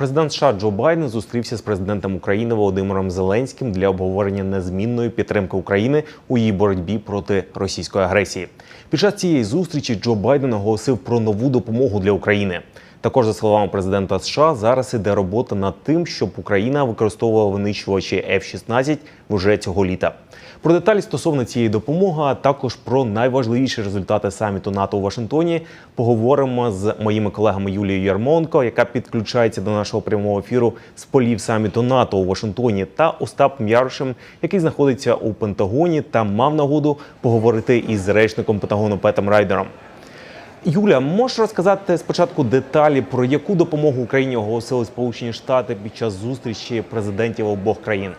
Президент США Джо Байден зустрівся з президентом України Володимиром Зеленським для обговорення незмінної підтримки України у її боротьбі проти російської агресії. Під час цієї зустрічі Джо Байден оголосив про нову допомогу для України. Також, за словами президента США, зараз іде робота над тим, щоб Україна використовувала винищувачі F-16 вже цього літа. Про деталі стосовно цієї допомоги, а також про найважливіші результати саміту НАТО у Вашингтоні, поговоримо з моїми колегами Юлією Ярмонко, яка підключається до нашого прямого ефіру з полів саміту НАТО у Вашингтоні, та Остапом Ярошем, який знаходиться у Пентагоні та мав нагоду поговорити із речником Пентагону Петом Райдером. Юля, можеш розказати спочатку деталі про яку допомогу Україні оголосили Сполучені Штати під час зустрічі президентів обох країн?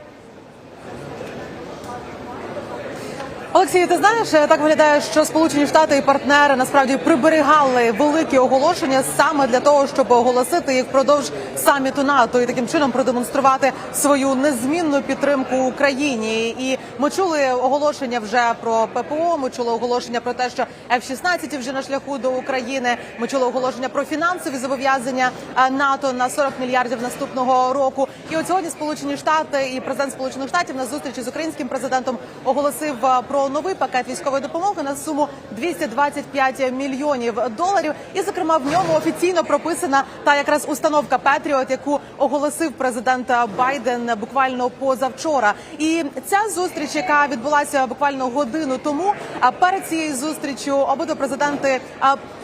Олексій, ти знаєш, так виглядає, що Сполучені Штати і партнери насправді приберігали великі оголошення саме для того, щоб оголосити їх впродовж саміту НАТО і таким чином продемонструвати свою незмінну підтримку Україні. І ми чули оголошення вже про ППО. Ми чули оголошення про те, що F-16 вже на шляху до України. Ми чули оголошення про фінансові зобов'язання е, НАТО на 40 мільярдів наступного року. І от сьогодні Сполучені Штати і президент Сполучених Штатів на зустрічі з українським президентом оголосив е, про новий пакет військової допомоги на суму 225 мільйонів доларів. І зокрема в ньому офіційно прописана та якраз установка Петріот, яку оголосив президент Байден буквально позавчора. І ця зустріч, яка відбулася буквально годину тому, а перед цією зустрічю обидва президенти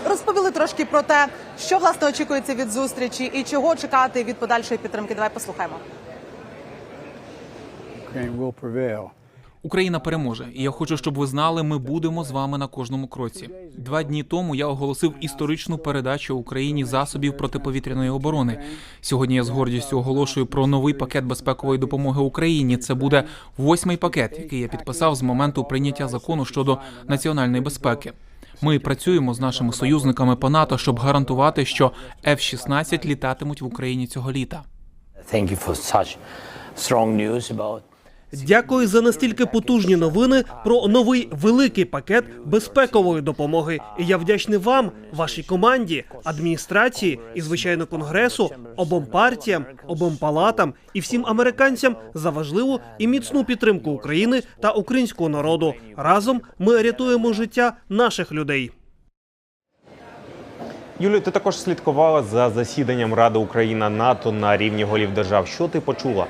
розповіли трошки про те, що власне очікується від зустрічі і чого чекати від подальшої підтримки. Давай послухаємо. Ukraine will prevail. Україна переможе, і я хочу, щоб ви знали, ми будемо з вами на кожному кроці. Два дні тому я оголосив історичну передачу Україні засобів протиповітряної оборони. Сьогодні я з гордістю оголошую про новий пакет безпекової допомоги Україні. Це буде восьмий пакет, який я підписав з моменту прийняття закону щодо національної безпеки. Ми працюємо з нашими союзниками по НАТО, щоб гарантувати, що F-16 літатимуть в Україні цього літа. Thank you for such strong news about Дякую за настільки потужні новини про новий великий пакет безпекової допомоги. І я вдячний вам, вашій команді, адміністрації і звичайно конгресу, обом партіям, обом палатам і всім американцям за важливу і міцну підтримку України та українського народу. Разом ми рятуємо життя наших людей. Юлію, ти також слідкувала за засіданням Ради Україна НАТО на рівні голів держав. Що ти почула?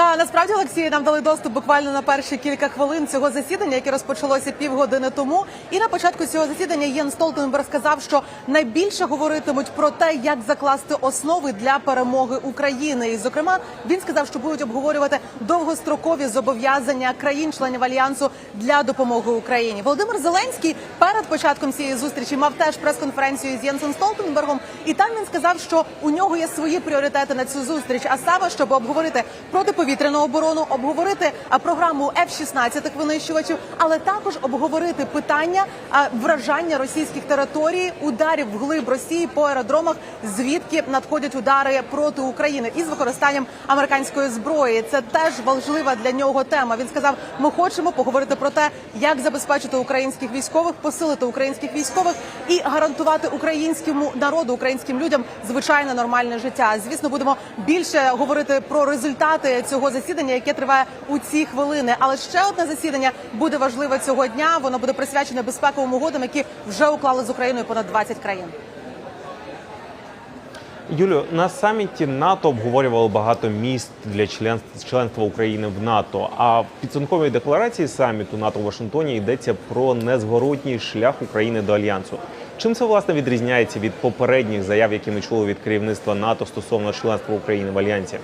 Та насправді Олексій нам дали доступ буквально на перші кілька хвилин цього засідання, яке розпочалося півгодини тому. І на початку цього засідання Єн Столтенберг сказав, що найбільше говоритимуть про те, як закласти основи для перемоги України. І зокрема, він сказав, що будуть обговорювати довгострокові зобов'язання країн-членів альянсу для допомоги Україні. Володимир Зеленський перед початком цієї зустрічі мав теж прес-конференцію з Єнсом Столтенбергом, і там він сказав, що у нього є свої пріоритети на цю зустріч, а саме щоб обговорити протиповітряну оборону, обговорити програму F-16 винищувачів, але також обговорити питання вражання російських територій, ударів вглиб Росії по аеродромах, звідки надходять удари проти України із використанням американської зброї. Це теж важлива для нього тема. Він сказав: ми хочемо поговорити про те, як забезпечити українських військових, посилити українських військових і гарантувати українському народу, українським людям звичайне нормальне життя. Звісно, будемо більше говорити про результати цього засідання, яке триває у ці хвилини. Але ще одне засідання буде важливе цього дня. Воно буде присвячене безпековим угодам, які вже уклали з Україною понад 20 країн. Юлю, на саміті НАТО обговорювали багато міст для член- членства України в НАТО. А в підсумковій декларації саміту НАТО в Вашингтоні йдеться про незворотній шлях України до альянсу. Чим це власне відрізняється від попередніх заяв, які ми чули від керівництва НАТО стосовно членства України в альянсі?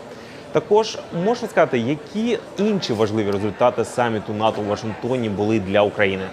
Також можна сказати, які інші важливі результати саміту НАТО в Вашингтоні були для України?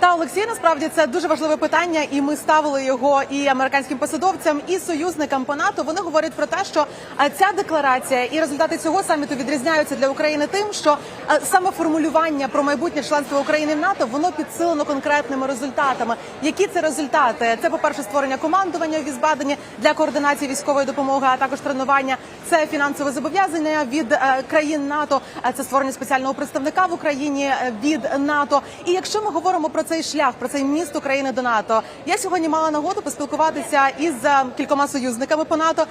Та Олексій, насправді це дуже важливе питання, і ми ставили його і американським посадовцям, і союзникам по НАТО. Вони говорять про те, що е, ця декларація і результати цього саміту відрізняються для України тим, що саме формулювання про майбутнє членство України в НАТО воно підсилено конкретними результатами. Які це результати? Це, по перше, створення командування в Візбадені для координації військової допомоги, а також тренування. Це фінансове зобов'язання від е, країн НАТО. а Це створення спеціального представника в Україні е, від НАТО. І якщо ми говоримо про цей шлях, про цей міст України до НАТО, я сьогодні мала нагоду поспілкуватися із е, кількома союзниками по НАТО.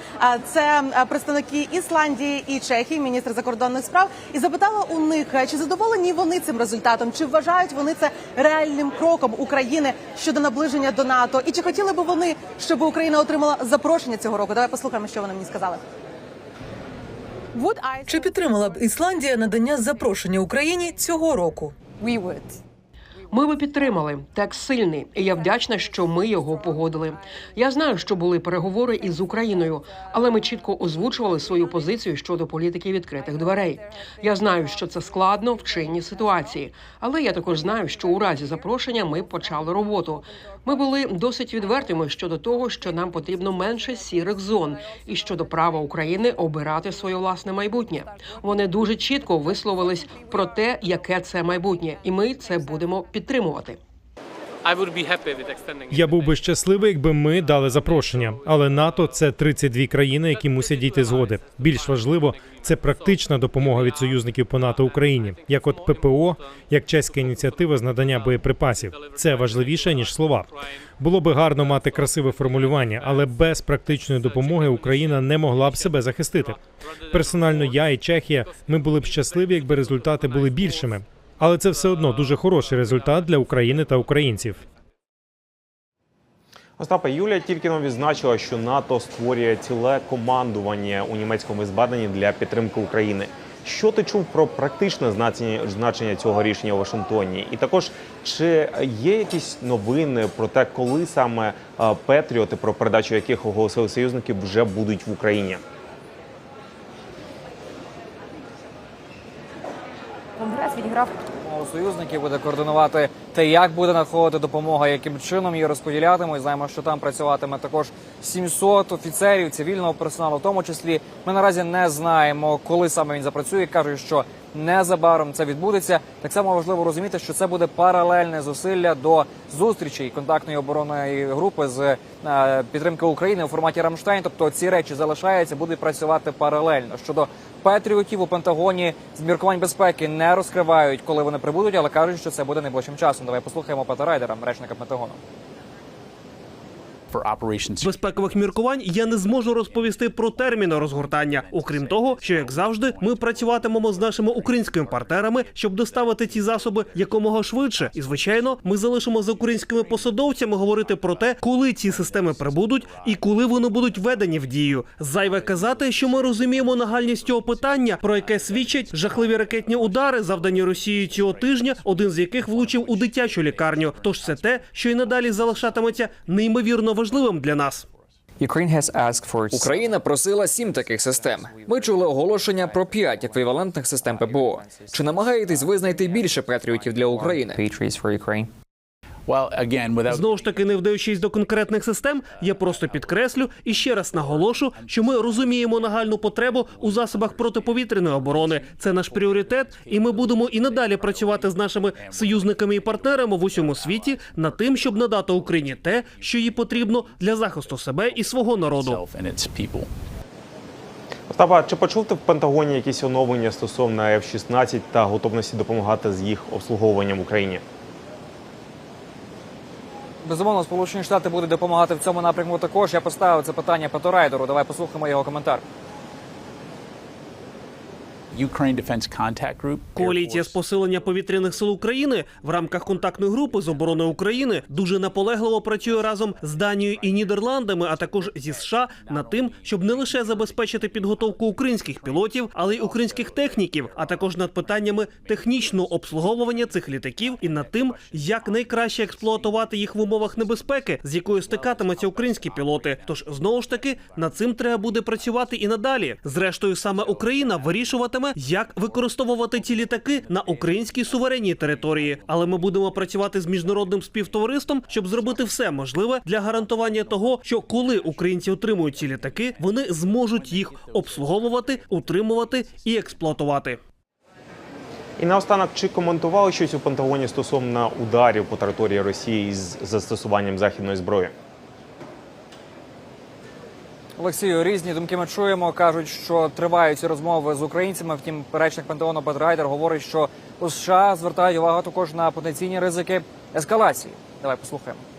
Це е, представники Ісландії і Чехії, міністр закордонних справ, і запитала у них, е, чи задоволені вони цим результатом, чи вважають вони це реальним кроком України щодо наближення до НАТО, і чи хотіли би вони, щоб Україна отримала запрошення цього року? Давай послухаємо, що вони мені сказали. Чи підтримала б Ісландія надання запрошення Україні цього року? Ми би підтримали текст сильний, і я вдячна, що ми його погодили. Я знаю, що були переговори із Україною, але ми чітко озвучували свою позицію щодо політики відкритих дверей. Я знаю, що це складно в чинній ситуації, але я також знаю, що у разі запрошення ми почали роботу. Ми були досить відвертими щодо того, що нам потрібно менше сірих зон, і щодо права України обирати своє власне майбутнє. Вони дуже чітко висловились про те, яке це майбутнє, і ми це будемо підтримувати. Я був би щасливий, якби ми дали запрошення. Але НАТО це 32 країни, які мусять дійти згоди. Більш важливо, це практична допомога від союзників по НАТО Україні, як от ППО, як чеська ініціатива з надання боєприпасів. Це важливіше ніж слова. Було би гарно мати красиве формулювання, але без практичної допомоги Україна не могла б себе захистити. Персонально я і Чехія ми були б щасливі, якби результати були більшими. Але це все одно дуже хороший результат для України та українців. Остапа Юлія тільки нам відзначила, що НАТО створює ціле командування у німецькому збаданні для підтримки України. Що ти чув про практичне значення, значення цього рішення у Вашингтоні? І також чи є якісь новини про те, коли саме е, Петріоти, про передачу яких оголосили союзники, вже будуть в Україні? Відіграв союзників буде координувати те, як буде надходити допомога, яким чином її розподілятимуть. Знаємо, що там працюватиме також 700 офіцерів цивільного персоналу. В тому числі ми наразі не знаємо, коли саме він запрацює. кажуть, що незабаром це відбудеться. Так само важливо розуміти, що це буде паралельне зусилля до зустрічей контактної оборонної групи з е, підтримки України у форматі Рамштайн. Тобто ці речі залишаються, будуть працювати паралельно щодо. Патріотів у Пентагоні з міркувань безпеки не розкривають, коли вони прибудуть, але кажуть, що це буде найближчим часом. Давай послухаємо Пата Райдера, речника Пентагону. З безпекових міркувань я не зможу розповісти про терміни розгортання. Окрім того, що як завжди, ми працюватимемо з нашими українськими партнерами, щоб доставити ці засоби якомога швидше. І звичайно, ми залишимо з українськими посадовцями говорити про те, коли ці системи прибудуть і коли вони будуть введені в дію. Зайве казати, що ми розуміємо нагальність цього питання, про яке свідчать жахливі ракетні удари, завдані Росією цього тижня, один з яких влучив у дитячу лікарню. Тож це те, що й надалі залишатиметься неймовірно важливим для нас. Україна просила сім таких систем. Ми чули оголошення про п'ять еквівалентних систем ППО. Чи намагаєтесь ви знайти більше патріотів для України? Знову ж таки, не вдаючись до конкретних систем, я просто підкреслю і ще раз наголошу, що ми розуміємо нагальну потребу у засобах протиповітряної оборони. Це наш пріоритет, і ми будемо і надалі працювати з нашими союзниками і партнерами в усьому світі над тим, щоб надати Україні те, що їй потрібно для захисту себе і свого народу. Остапа, чи почув ти в Пентагоні якісь оновлення стосовно F-16 та готовності допомагати з їх обслуговуванням Україні? Безумовно, Сполучені Штати будуть допомагати в цьому напрямку. Також я поставив це питання Пету Райдеру. Давай послухаємо його коментар. Коаліція з посилення повітряних сил України в рамках контактної групи з оборони України дуже наполегливо працює разом з Данією і Нідерландами, а також зі США над тим, щоб не лише забезпечити підготовку українських пілотів, але й українських техніків, а також над питаннями технічного обслуговування цих літаків і над тим, як найкраще експлуатувати їх в умовах небезпеки, з якою стикатимуться українські пілоти. Тож знову ж таки над цим треба буде працювати і надалі. Зрештою, саме Україна вирішуватиме, як використовувати ці літаки на українській суверенній території. Але ми будемо працювати з міжнародним співтовариством, щоб зробити все можливе для гарантування того, що коли українці отримують ці літаки, вони зможуть їх обслуговувати, утримувати і експлуатувати. І наостанок, чи коментували щось у Пентагоні стосовно ударів по території Росії з застосуванням західної зброї? Олексію, різні думки ми чуємо. кажуть, що тривають розмови з українцями. Втім, речник Пентагону Пет Райдер говорить, що у США звертають увагу також на потенційні ризики ескалації. Давай послухаємо.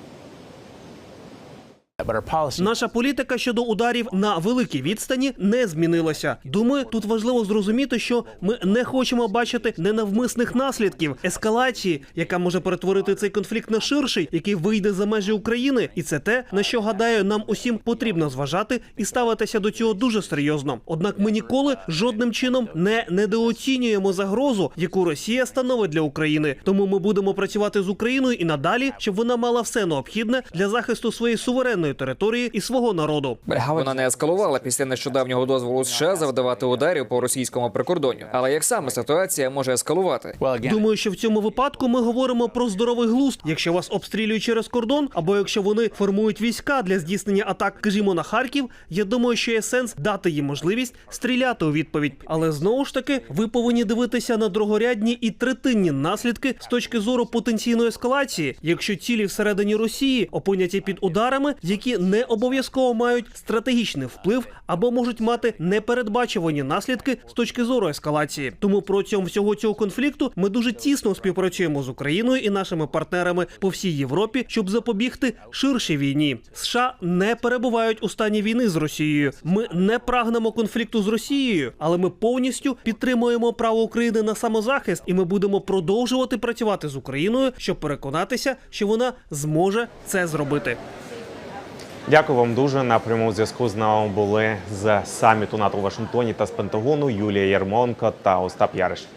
Наша політика щодо ударів на великій відстані не змінилася. Думаю, тут важливо зрозуміти, що ми не хочемо бачити ненавмисних наслідків ескалації, яка може перетворити цей конфлікт на ширший, який вийде за межі України, і це те, на що гадаю, нам усім потрібно зважати і ставитися до цього дуже серйозно. Однак ми ніколи жодним чином не недооцінюємо загрозу, яку Росія становить для України. Тому ми будемо працювати з Україною і надалі, щоб вона мала все необхідне для захисту своєї суверенної території і свого народу. Вона не ескалувала після нещодавнього дозволу США завдавати ударів по російському прикордонню. Але як саме ситуація може ескалувати? Думаю, що в цьому випадку ми говоримо про здоровий глузд. Якщо вас обстрілюють через кордон, або якщо вони формують війська для здійснення атак, скажімо, на Харків, я думаю, що є сенс дати їм можливість стріляти у відповідь. Але знову ж таки, ви повинні дивитися на другорядні і третинні наслідки з точки зору потенційної ескалації, якщо цілі всередині Росії опиняться під ударами, які не обов'язково мають стратегічний вплив або можуть мати непередбачувані наслідки з точки зору ескалації. Тому протягом всього цього конфлікту ми дуже тісно співпрацюємо з Україною і нашими партнерами по всій Європі, щоб запобігти ширшій війні. США не перебувають у стані війни з Росією. Ми не прагнемо конфлікту з Росією, але ми повністю підтримуємо право України на самозахист, і ми будемо продовжувати працювати з Україною, щоб переконатися, що вона зможе це зробити. Дякую вам дуже. На прямому зв'язку з нами були з саміту НАТО у Вашингтоні та з Пентагону Юлія Ярмонко та Остап Яриш.